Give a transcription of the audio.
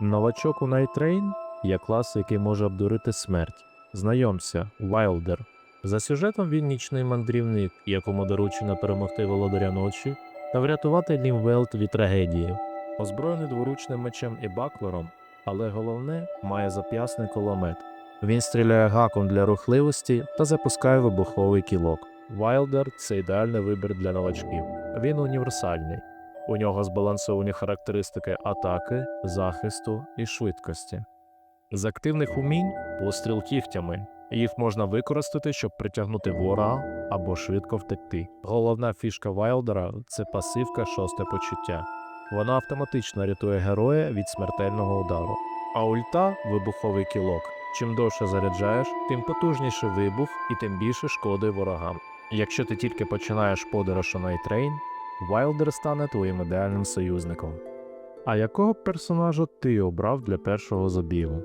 Новачок у Найтрейн є клас, який може обдурити смерть. Знайомся, Вайлдер. За сюжетом він нічний мандрівник, якому доручено перемогти володаря ночі та врятувати Лімвелт від трагедії. Озброєний дворучним мечем і баклером, але головне має зап'ясний кулемет. Він стріляє гаком для рухливості та запускає вибуховий кілок. Вайлдер це ідеальний вибір для новачків. Він універсальний. У нього збалансовані характеристики атаки, захисту і швидкості. З активних умінь постріл кігтями. Їх можна використати, щоб притягнути ворога або швидко втекти. Головна фішка Вайлдера це пасивка шосте почуття. Вона автоматично рятує героя від смертельного удару. А ульта вибуховий кілок. Чим довше заряджаєш, тим потужніший вибух і тим більше шкоди ворогам. Якщо ти тільки починаєш подорож у Найтрейн, Вайлдер стане твоїм ідеальним союзником. А якого персонажа ти обрав для першого забігу?